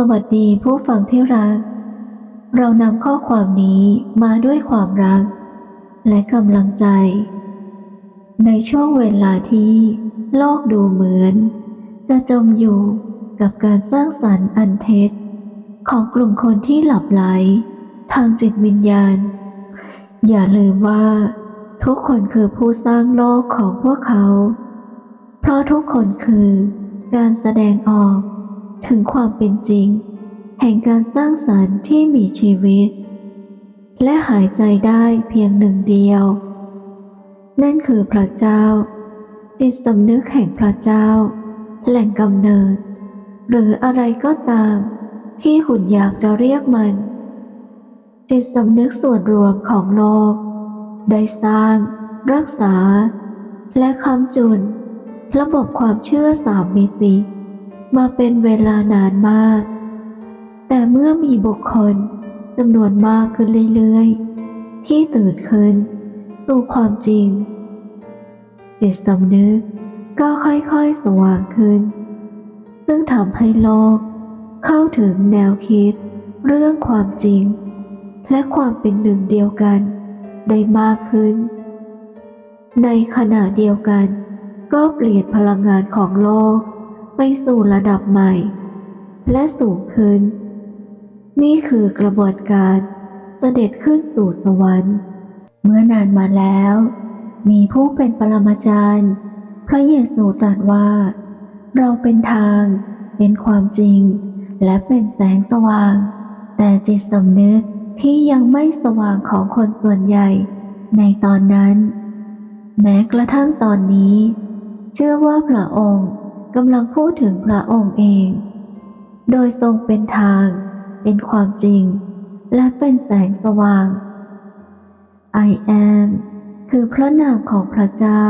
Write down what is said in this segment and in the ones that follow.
สวัสดีผู้ฟังที่รัก เรานำข้อความนี้มาด้วยความรัก และกำลังใจ ในช่วงเวลาที่โลกดูเหมือน จะจมอยู่กับการสร้างสรรค์อันเท็จ ของกลุ่มคนที่หลับไหล ทางจิตวิญญาณ อย่าลืมว่า ทุกคนคือผู้สร้างโลกของพวกเขา เพราะทุกคนคือการแสดงออก ถึงความเป็นจริง แห่งการสร้างสรรค์ที่มีชีวิต และหายใจได้เพียงหนึ่งเดียว นั่นคือพระเจ้าจิตสำนึกแห่งพระเจ้า แหล่งกำเนิด หรืออะไรก็ตาม ที่คุณอยากจะเรียกมันจิตสำนึกส่วนรวมของโลก ได้สร้าง รักษา และคำจุนระบบความเชื่อสามมิติ มาเป็นเวลานานมาก แต่เมื่อมีบุคคลจำนวนมากขึ้นเรื่อยๆ ที่ตื่นขึ้นสู่ความจริงจิตสำนึกก็ค่อยๆสว่างขึ้น ซึ่งทำให้โลกเข้าถึงแนวคิดเรื่องความจริง และความเป็นหนึ่งเดียวกันได้มากขึ้น ในขณะเดียวกันก็เปลี่ยนพลังงานของโลก ไปสู่ระดับใหม่ และสูงขึ้น นี่คือกระบวนการเสด็จขึ้นสู่สวรรค์ เมื่อนานมาแล้ว มีผู้เป็นปรมาจารย์ พระเยซูตรัสว่า เราเป็นทาง เป็นความจริง และเป็นแสงสว่าง แต่จิตสำนึกที่ยังไม่สว่างของคนส่วนใหญ่ ในตอนนั้น แม้กระทั่งตอนนี้ เชื่อว่าพระองค์ กำลังพูดถึงพระองค์เอง โดยทรงเป็นทาง เป็นความจริง และเป็นแสงสว่าง I am คือพระนามของพระเจ้า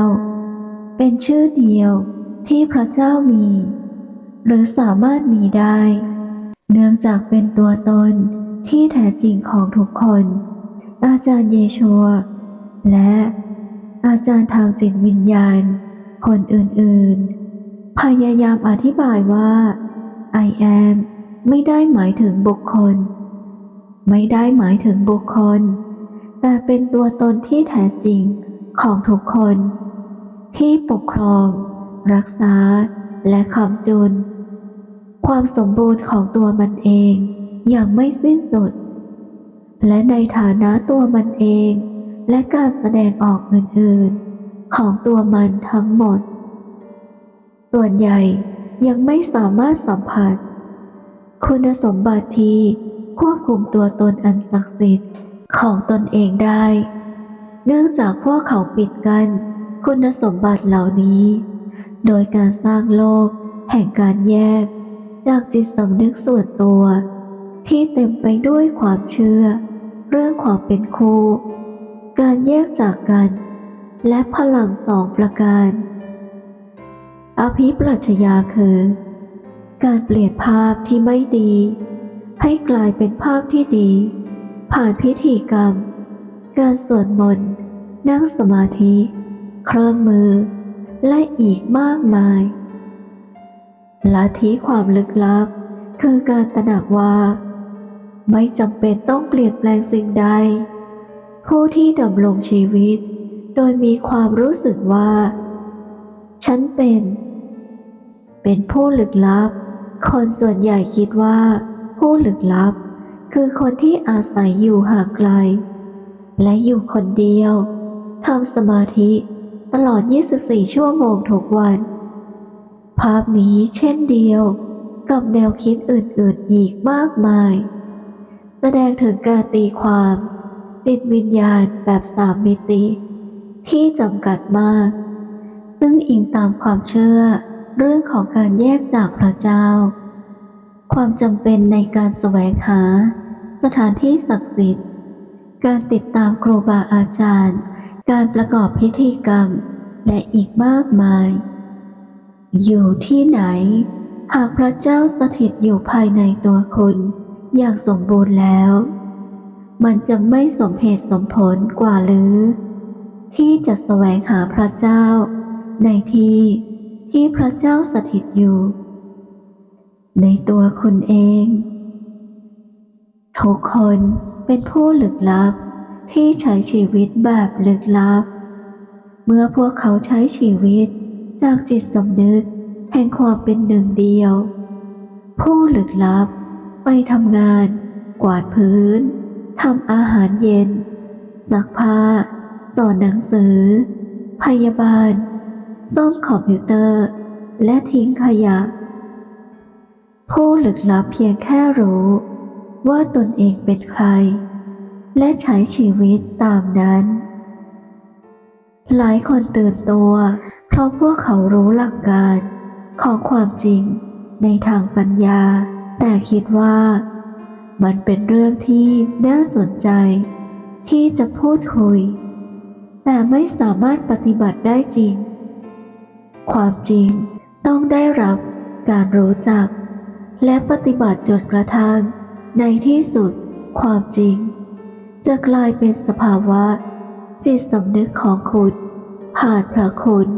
เป็นชื่อเดียวที่พระเจ้ามี หรือสามารถมีได้ เนื่องจากเป็นตัวตนที่แท้จริงของทุกคน อาจารย์เยชัวและอาจารย์ทางจิตวิญญาณ คนอื่นๆ พยายามอธิบายว่า I am ไม่ได้หมายถึงบุคคล ไม่ได้หมายถึงบุคคล แต่เป็นตัวตนที่แท้จริงของทุกคน ที่ปกครอง รักษา และคำจุน ความสมบูรณ์ของตัวมันเองอย่างไม่สิ้นสุด และในฐานะตัวมันเอง และการแสดงออกอื่นๆ ของตัวมันทั้งหมด ส่วนใหญ่ยังไม่สามารถสัมผัส คุณสมบัติที่ควบคุมตัวตนอันศักดิ์สิทธิ์ของตนเองได้ เนื่องจากพวกเขาปิดกั้นคุณสมบัติเหล่านี้ โดยการสร้างโลกแห่งการแยก จากจิตสำนึกส่วนตัว ที่เต็มไปด้วยความเชื่อ เรื่องความเป็นคู่ การแยกจากกัน และพลังสองประการ อภิปรัชญาคือ การเปลี่ยนภาพที่ไม่ดี ให้กลายเป็นภาพที่ดี ผ่านพิธีกรรม การสวดมนต์นั่งสมาธิ เครื่องมือ และอีกมากมายลัทธิความลึกลับ คือการตระหนักว่า ไม่จำเป็นต้องเปลี่ยนแปลงสิ่งใด ผู้ที่ดำรงชีวิต โดยมีความรู้สึกว่า ฉันเป็น เป็นผู้ลึกลับ คนส่วนใหญ่คิดว่า ผู้ลึกลับ คือคนที่อาศัยอยู่ห่างไกล และอยู่คนเดียวทำสมาธิตลอด 24 ชั่วโมงทุกวัน ภาพนี้เช่นเดียวกับแนวคิดอื่นๆอีกมากมาย แสดงถึงการตีความจิตวิญญาณแบบสามมิติ ที่จำกัดมาก ซึ่งอิงตามความเชื่อ เรื่องของการแยกจากพระเจ้า ความจำเป็นในการแสวงหา สถานที่ศักดิ์สิทธิ์ การติดตามครูบาอาจารย์ การประกอบพิธีกรรม และอีกมากมาย อยู่ที่ไหน หากพระเจ้าสถิตอยู่ภายในตัวคุณ อย่างสมบูรณ์แล้ว มันจะไม่สมเหตุสมผลกว่าหรือ ที่จะแสวงหาพระเจ้า ในที่ ที่พระเจ้าสถิตอยู่ ในตัวคุณเอง ทุกคนเป็นผู้ลึกลับที่ใช้ชีวิตแบบลึกลับ เมื่อพวกเขาใช้ชีวิตจากจิตสำนึกแห่งความเป็นหนึ่งเดียว ผู้ลึกลับ ไปทำงาน กวาดพื้นทำอาหารเย็นซักผ้าสอนหนังสือ พยาบาล ซ่อมคอมพิวเตอร์ และทิ้งขยะ ผู้ลึกลับเพียงแค่รู้ว่าตนเองเป็นใคร และใช้ชีวิตตามนั้น หลายคนตื่นตัว เพราะพวกเขารู้หลักการของความจริงในทางปัญญา แต่คิดว่ามันเป็นเรื่องที่น่าสนใจ ที่จะพูดคุย แต่ไม่สามารถปฏิบัติได้จริง ความจริงต้องได้รับการรู้จัก และปฏิบัติจนกระทั่งในที่สุด ความจริง จะกลายเป็นสภาวะ จิตสำนึกของคุณผ่านพระคุณ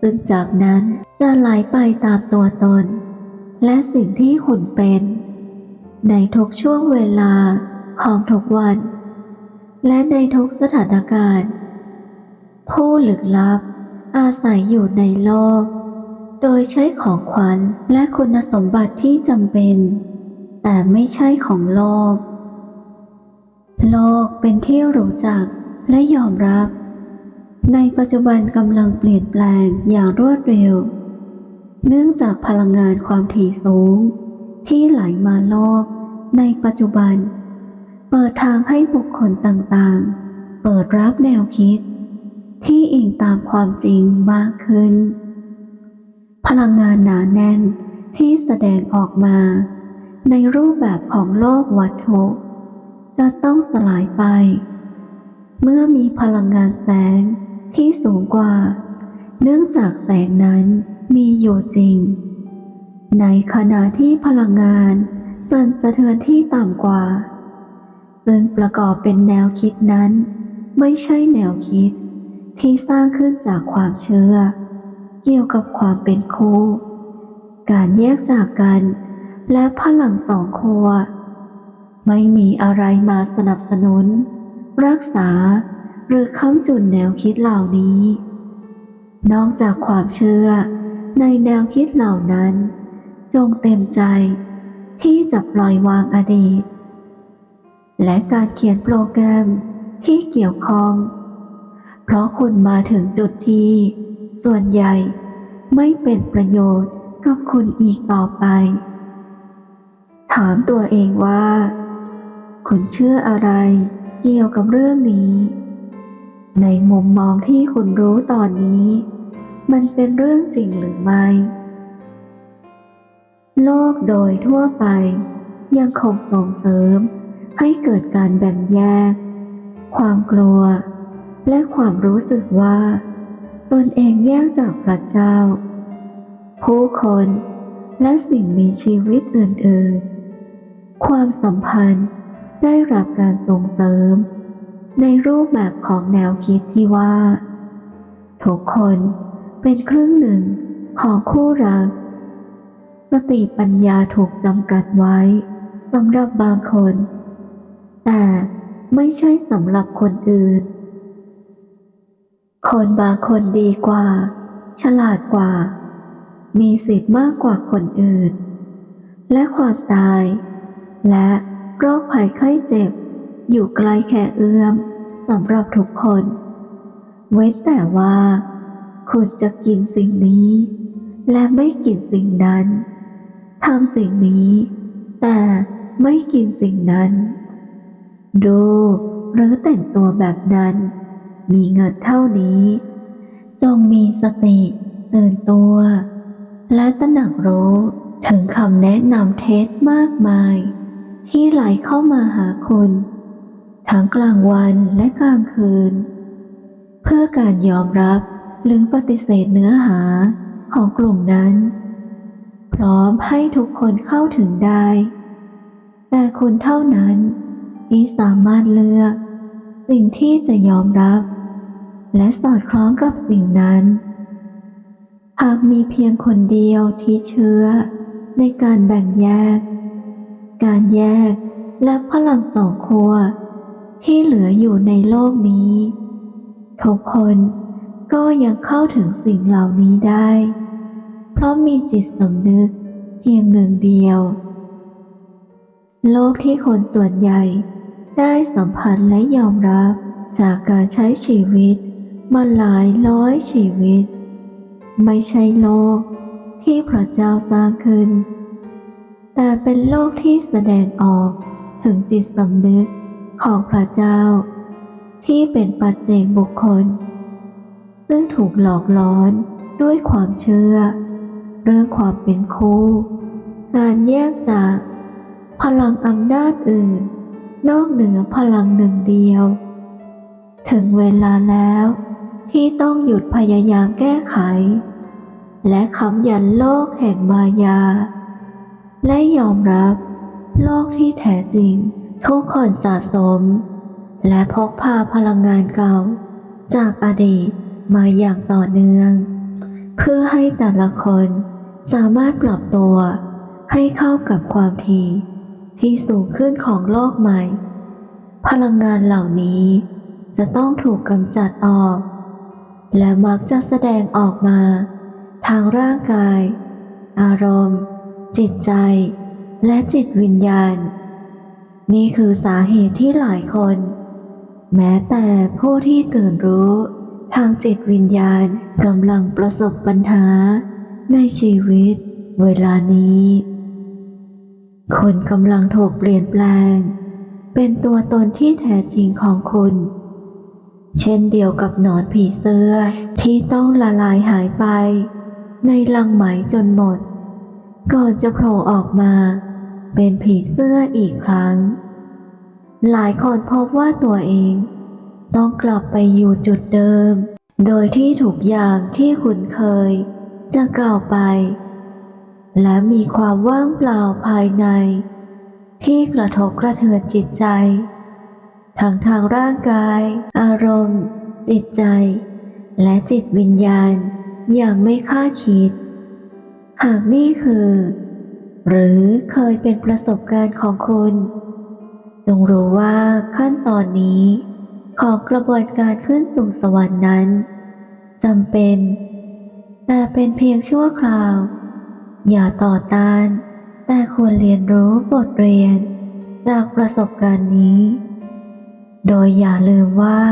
ซึ่งจากนั้นจะไหลไปตามตัวตน และสิ่งที่คุณเป็น ในทุกช่วงเวลาของทุกวัน และในทุกสถานการณ์ ผู้ลึกลับ อาศัยอยู่ในโลก โดยใช้ของขวัญและคุณสมบัติที่จำเป็น แต่ไม่ใช่ของโลก โลกเป็นที่รู้จักและยอมรับ ในปัจจุบันกำลังเปลี่ยนแปลงอย่างรวดเร็ว เนื่องจากพลังงานความถี่สูง ที่ไหลมาโลก ในปัจจุบัน เปิดทางให้บุคคลต่างๆ เปิดรับแนวคิด ที่อิงตามความจริงมากขึ้น พลังงานหนาแน่นที่แสดงออกมา ในรูปแบบของโลกวัตถุจะต้องสลายไป เมื่อมีพลังงานแสงที่สูงกว่า เนื่องจากแสงนั้นมีอยู่จริง ในขณะที่พลังงานสั่นสะเทือนที่ต่ำกว่า ซึ่งประกอบเป็นแนวคิดนั้น ไม่ใช่แนวคิด ที่สร้างขึ้นจากความเชื่อ เกี่ยวกับความเป็นคู่ การแยกจากกัน และพลังสองครัว ไม่มีอะไรมาสนับสนุน รักษาหรือค้ำจุนแนวคิดเหล่านี้ นอกจากความเชื่อในแนวคิดเหล่านั้น จงเต็มใจที่จะปล่อยวางอดีต และการเขียนโปรแกรมที่เกี่ยวข้อง เพราะคุณมาถึงจุดที่ ส่วนใหญ่ไม่เป็นประโยชน์กับคุณอีกต่อไป ถามตัวเองว่า คุณเชื่ออะไรเกี่ยวกับเรื่องนี้ ในมุมมองที่คุณรู้ตอนนี้ มันเป็นเรื่องจริงหรือไม่ โลกโดยทั่วไป ยังคงส่งเสริมให้เกิดการแบ่งแยก ความกลัว และความรู้สึกว่า ตนเองแยกจากพระเจ้า ผู้คนและสิ่งมีชีวิตอื่นๆ ความสัมพันธ์ได้รับการส่งเสริม ในรูปแบบของแนวคิดที่ว่า ทุกคนเป็นครึ่งหนึ่งของคู่รัก สติปัญญาถูกจำกัดไว้สำหรับบางคน แต่ไม่ใช่สำหรับคนอื่น คนบางคนดีกว่า ฉลาดกว่า มีสิทธิ์มากกว่าคนอื่น และความตาย และโรคภัยไข้เจ็บ อยู่ไกลแค่เอื้อมสำหรับทุกคน เว้นแต่ว่า คุณจะกินสิ่งนี้ และไม่กินสิ่งนั้นทำสิ่งนี้ แต่ไม่กินสิ่งนั้น ดูหรือแต่งตัวแบบนั้น มีเงินเท่านี้ จงมีสติตื่นตัว และตระหนักรู้ถึงคำแนะนำเท็จมากมาย ที่ไหลเข้ามาหาคุณ ทั้งกลางวันและกลางคืน เพื่อการยอมรับหรือปฏิเสธเนื้อหาของกลุ่มนั้น พร้อมให้ทุกคนเข้าถึงได้ แต่คุณเท่านั้นที่สามารถเลือก สิ่งที่จะยอมรับ และสอดคล้องกับสิ่งนั้น หากมีเพียงคนเดียวที่เชื่อในการแบ่งแยก การแยกและพลังสองขั้วที่เหลืออยู่ในโลกนี้ ทุกคนก็ยังเข้าถึงสิ่งเหล่านี้ได้ เพราะมีจิตสำนึกเพียงหนึ่งเดียว โลกที่คนส่วนใหญ่ได้สัมผัสและยอมรับจากการใช้ชีวิต มาหลายร้อยชีวิต ไม่ใช่โลกที่พระเจ้าสร้างขึ้น แต่เป็นโลกที่แสดงออกถึงจิตสำนึกของพระเจ้า ที่เป็นปัจเจกบุคคล ซึ่งถูกหลอกล้อนด้วยความเชื่อ เรื่องความเป็นคู่การแยกจากพลังอำนาจอื่น นอกเหนือพลังหนึ่งเดียว ถึงเวลาแล้วที่ต้องหยุดพยายามแก้ไข และคำยันโลกแห่งมายา และยอมรับโลกที่แท้จริง ทุกคนสะสม และพกพาพลังงานเก่า จากอดีตมาอย่างต่อเนื่อง เพื่อให้แต่ละคนสามารถปรับตัวให้เข้ากับความถี่ที่สูงขึ้นของโลกใหม่ พลังงานเหล่านี้ จะต้องถูกกำจัดออก และมักจะแสดงออกมา ทางร่างกาย อารมณ์ จิตใจ และจิตวิญญาณ นี่คือสาเหตุที่หลายคน แม้แต่ผู้ที่ตื่นรู้ ทางจิตวิญญาณกำลังประสบปัญหา ในชีวิต เวลานี้คนกำลังถูกเปลี่ยนแปลง เป็นตัวตนที่แท้จริงของคุณ เช่นเดียวกับหนอนผีเสื้อที่ต้องละลายหายไป ในลังไหมจนหมด ก่อนจะโผล่ออกมา เป็นผีเสื้ออีกครั้ง หลายคนพบว่าตัวเอง ต้องกลับไปอยู่จุดเดิม โดยที่ทุกอย่างที่คุ้นเคย จะเก่าไป และมีความว่างเปล่าภายใน ที่กระทบกระเทือนจิตใจ ทั้งทางร่างกาย อารมณ์ จิตใจ และจิตวิญญาณอย่างไม่คาดคิด หากนี่คือ หรือเคยเป็นประสบการณ์ของคุณ จงรู้ว่าขั้นตอนนี้ ของกระบวนการขึ้นสู่สวรรค์นั้นจำเป็น แต่เป็นเพียงชั่วคราว อย่าต่อต้าน แต่ควรเรียนรู้บทเรียน จากประสบการณ์นี้ โดยอย่าลืมว่า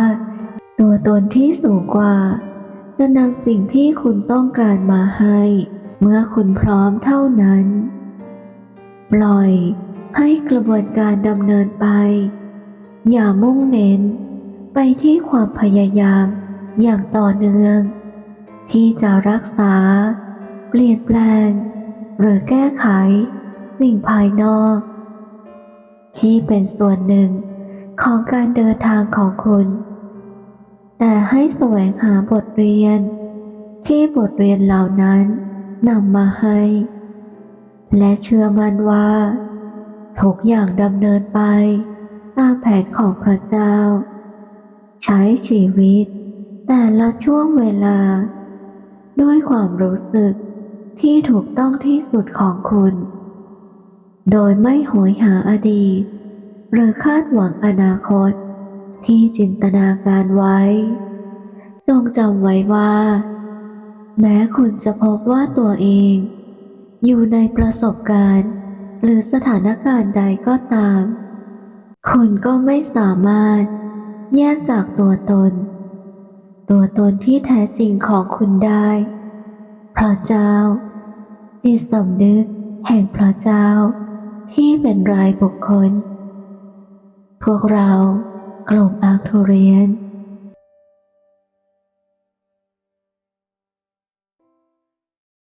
ตัวตนที่สูงกว่า จะนำสิ่งที่คุณต้องการมาให้ เมื่อคุณพร้อมเท่านั้น ปล่อยให้กระบวนการดำเนินไป อย่ามุ่งเน้น ไปที่ความพยายามอย่างต่อเนื่อง ที่จะรักษา เปลี่ยนแปลง หรือแก้ไข สิ่งภายนอก ที่เป็นส่วนหนึ่ง ของการเดินทางของคุณ แต่ให้แสวงหาบทเรียน ที่บทเรียนเหล่านั้นนำมาให้ และเชื่อมั่นว่าทุกอย่างดำเนินไปตามแผนของพระเจ้า ใช้ชีวิต แต่ละช่วงเวลา ด้วยความรู้สึกที่ถูกต้องที่สุดของคุณ โดยไม่โหยหาอดีต หรือคาดหวังอนาคต ที่จินตนาการไว้ จงจำไว้ว่า แม้คุณจะพบว่าตัวเอง อยู่ในประสบการณ์ หรือสถานการณ์ใดก็ตาม คุณก็ไม่สามารถ แยกจากตัวตน ตัวตนที่แท้จริงของคุณได้พระเจ้าจิตสำนึกแห่งพระเจ้าที่เป็นรายบุคคล พวกเรากลุ่มอาร์ทูเรียน